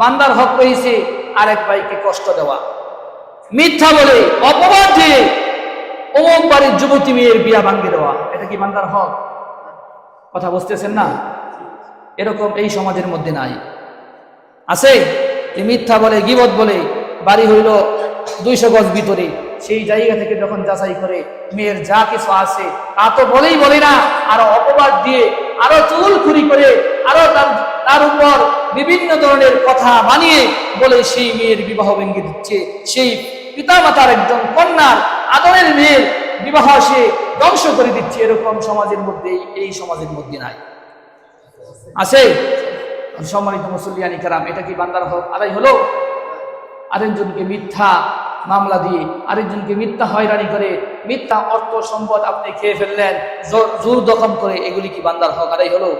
বান্দার হক রয়েছে আরেক ভাইকে কষ্ট দেওয়া। মিথ্যা বলে, অপবাদ দিয়ে অমুক বাড়ির যুবতী মেয়ের বিয়া ভাঙ্গে দেওয়া। এটা কি বান্দার হক? কথা বুঝতেছেন না? এরকম এই সমাজের মধ্যে নাই। আছে এই মিথ্যা বলে, গিবত বলে, বাড়ি হইল দুইশো গজ ভিতরে। সেই জায়গা থেকে যখন যাচাই করে, মেয়ের যা কিছু আছে, তা তো বলেই বলে না। আরও অপবাদ দিয়ে, আরও চুল খুরি করে, আরও তার উপর বিভিন্ন ধরনের কথা বানিয়ে বলে সেই মেয়ের বিবাহ ভেঙে দিচ্ছে। সেই পিতামাতার একজন কন্যার আদরের মেয়ের বিবাহ সে ধ্বংস করে দিচ্ছে। এরকম সমাজের মধ্যে, এই সমাজের মধ্যে নাই। আছে? সম্মানিত মুসল্লিয়ানি কারাম এটা কি বান্দার হক? আদায় হলো? আরেকজনকে মিথ্যা মামলা দিয়ে, আরেকজনকে মিথ্যা হয়রানি করে, মিথ্যা অর্থ সম্পদ আপনি খেয়ে ফেললেন, জোর- দখল করে, এগুলি কি বান্দার হক? আদায় হলো?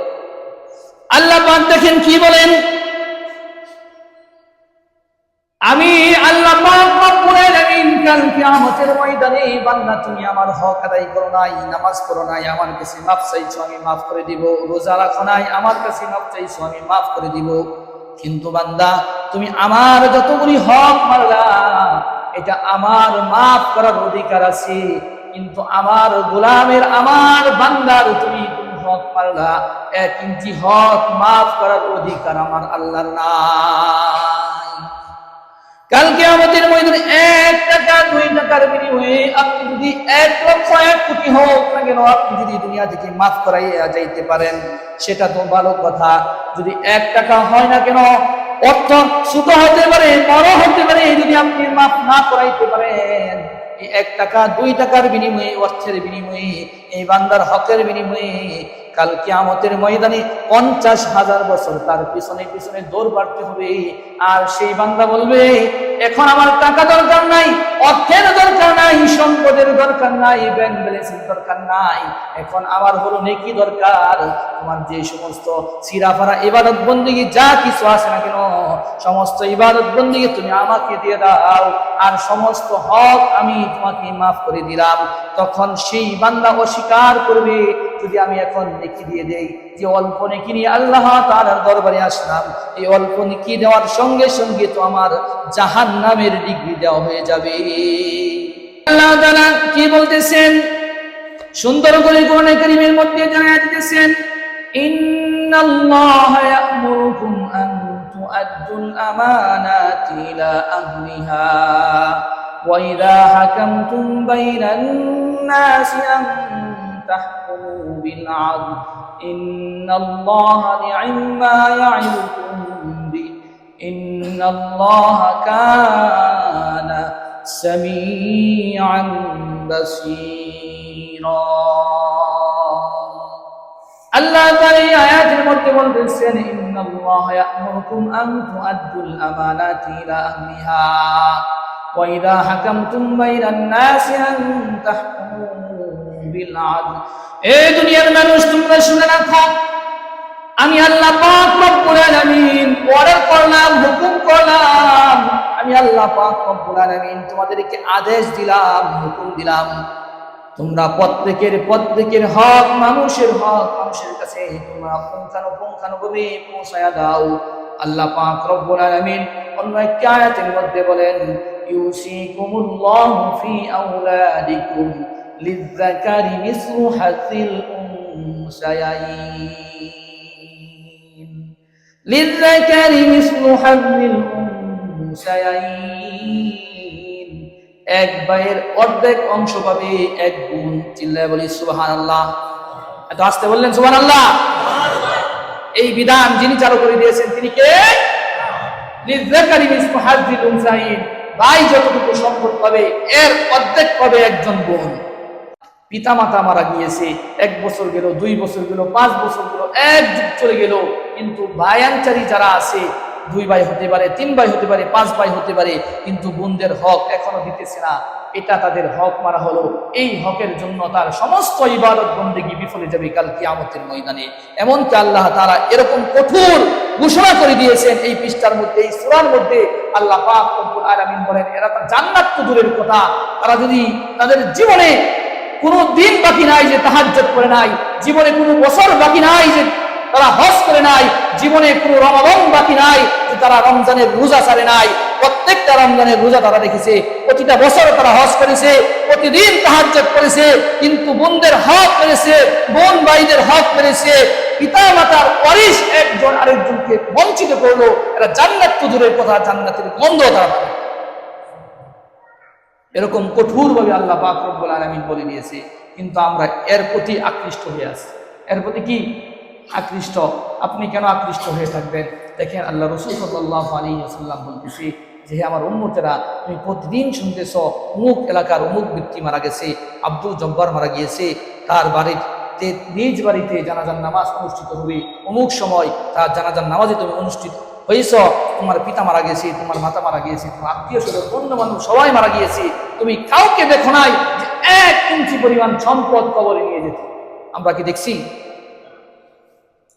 আল্লাহ পাক দেখেন কি বলেন? আমি আল্লাহ পাক রব্বুল আলামিন কাল কিয়ামতের ময়দানে, বান্দা তুমি আমার হক আদায় করো নামাজ পড়ো আমার কাছে মাফ চাইছো, আমি মাফ করে দিব। রোজা রাখো আমার কাছে মাফ চাইছো, আমি মাফ করে কিন্তু বান্দা, তুমি আমার যতগুলি হক মারলা, এটা আমার মাফ করার অধিকার আছে। কিন্তু আমার গোলামের, আমার বান্দার তুমি হক এক ইঞ্চি হক মাফ করার অধিকার আমার আল্লাহর নাই। কালকে আমাদের ময়দানে এক টাকা, দুই টাকার বিনিময়ে আপনি যদি এক লক্ষ, এক কোটি হোক না কেন আপনি যদি দুনিয়া থেকে মাফ করাইয়া যাইতে পারেন, সেটা তো ভালো কথা। যদি এক টাকা হয় না কেন, অর্থ ছোট হতে পারে বড় হতে পারে, যদি আপনি মাফ না করাইতে পারেন এক টাকা, দুই টাকার বিনিময়ে, অর্থের বিনিময়ে, এই বান্দার হকের বিনিময়ে কাল কিয়ামতের ময়দানে পঞ্চাশ হাজার বছর তার পিছনে পিছনে দৌড় বাড়তে হবে। আর সেই বান্দা বলবে, এখন আমার টাকা দরকার নাই, অর্থের দরকার নাই, সম্পদের দরকার নাই ব্যাংক ব্যালেন্সের দরকার নাই। এখন আমার হলো নেকি দরকার। তোমার যে সমস্ত সিরাফারা ইবাদত বন্দিগি যা কিছু আছে না কেন, সমস্ত ইবাদত বন্দিগি তুমি আমাকে দিয়ে দাও। আর সমস্ত হক আমি তোমাকে মাফ করে দিলাম। তখন সেই বান্দা অস্বীকার করবে যদি আমি এখন নেকি দিয়ে দেই যে অল্প নেকি নিয়ে আল্লাহ তার দরবারে আসলাম, এই অল্প নেকি দেওয়ার সঙ্গে সঙ্গে তো আমার জাহান নামের ডিগ্রি দেওয়া হয়ে যাবে। আল্লাহ তালা কি বলতেছেন? সুন্দর করে কোরআন করিমের মধ্যে জানা দিতেছেন, ইন্নাল্লাহ আন تحكموا بالعدل إن الله نعم ما يعظكم به إن الله كان سميعا بصيرا আল্লাহ তাআলা এই আয়াতের মধ্যে বলতেছেন ইন্নাল্লাহা ইয়া'মুরুকুম আন তু'আদ্দুল আমানাতি ইলা আহলিহা ওয়া ইযা হাকামতুম বাইনান নাসি আন তাহকুমু বিল দুনিয়ার মানুষ, তোমরা শুনে রাখো আমি আল্লাহ পাক রব্বুল আলামিন অর্ডার করলাম, হুকুম করলাম। আমি আল্লাহ পাক রব্বুল তোমাদেরকে আদেশ দিলাম, হুকুম দিলাম। তোমরা প্রত্যেকের প্রত্যেকের হক, মানুষের হক, মানুষের কাছে তোমরা পুঙ্খানু পুঙ্খানুভাবে পৌঁছায়া দাও। আল্লাহ পাক রব্বুল আলামিন অন্য একটি আয়াতের মধ্যে বলেন, ইউসিকুমুল্লাহু ফি আওলাদিকুম। লিযযাকারি মিসলু হাযিল উনসায়াইন লিযযাকারি মিসলু হাযিল উনসায়াইন এক ভাইয়ের অর্ধেক অংশ পাবে এক গুণ চিল্লায় বলি সুবাহান আল্লাহ এত আসতে বললেন সুবাহান আল্লাহ এই বিধান যিনি চালু করে দিয়েছেন, তিনি কে? লিজ্জাকারি মিসলু হাযিল উনসায়াইন ভাই যতটুকু সম্পদ পাবে, এর অর্ধেক পাবে একজন বোন পিতামাতা মারা গিয়েছে, এক বছর গেল, দুই বছর গেল, পাঁচ বছর গেল, এক যুগ চলে গেল। কিন্তু ভায়াঞ্চারি যারা আছে, দুই ভাই হতে পারে, তিন ভাই হতে পারে, পাঁচ ভাই হতে পারে, কিন্তু বোনদের হক এখনও দিতেছে না। এটা তাদের হক মারা হলো। এই হকের জন্য তার সমস্ত ইবাদত বন্দেগি বিফলে যাবে কাল কিয়ামতের ময়দানে। এমনকি আল্লাহ তারা এরকম কঠোর ঘোষণা করে দিয়েছেন এই পৃষ্ঠার মধ্যে, এই সূরার মধ্যে। আল্লাহ পাক আলামিন বলেন, এরা তো জান্নাত তো দূরের কথা। তারা যদি তাদের জীবনে কোনো দিন বাকি নাই যে তাহাজ্জুদ করে নাই। জীবনে কোনো বছর বাকি নাই যে তারা হজ করে নাই। জীবনে কোনো রমাদন বাকি নাই যে তারা রমজানের রোজা ছাড়ে নাই। প্রত্যেকটা রমজানের রোজা তারা রেখেছে। প্রতিটা বছর তারা হজ করেছে, প্রতিদিন তাহাজ্জুদ করেছে, কিন্তু বোনদের হক মেরেছে বোন ভাইদের হক মেরেছে পিতা মাতার ওয়ারিশ একজন আরেকজনকে বঞ্চিত করল। এরা জান্নাত তো দূরের কথা, জান্নাতের গন্ধ তারা। এরকম কঠোরভাবে আল্লাহ পাক রব্বুল আলমিন বলে দিয়েছে, কিন্তু আমরা এর প্রতি আকৃষ্ট হয়ে আছি। এর প্রতি কি আকৃষ্ট? আপনি কেন আকৃষ্ট হয়ে থাকবেন? দেখেন, আল্লাহ রসুল সাল্লাহ আলী আসাল্লাম বলতেছি যে আমার উন্মতেরা তুমি প্রতিদিন শুনতেছ, অমুক এলাকার অমুক ব্যক্তি মারা গেছে, আব্দুল জব্বার মারা গিয়েছে, তার বাড়িতে নিজ বাড়িতে জানাজার নামাজ অনুষ্ঠিত হবে। অমুক সময় তার জানাজার নামাজে তুমি অনুষ্ঠিত হয়েছ। তোমার পিতা মারা গেছে, তোমার মাতা মারা গিয়েছে তোমার আত্মীয় স্বজন অন্য মানুষ সবাই মারা গিয়েছে। তুমি কাউকে দেখো নাই যে এক ইঞ্চি পরিমাণ সম্পদ কবরে নিয়ে যেতে। আমরা কি দেখছি?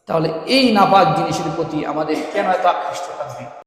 তাহলে এই নাপাক জিনিসের প্রতি আমাদের কেন এত আকৃষ্ট থাকবে?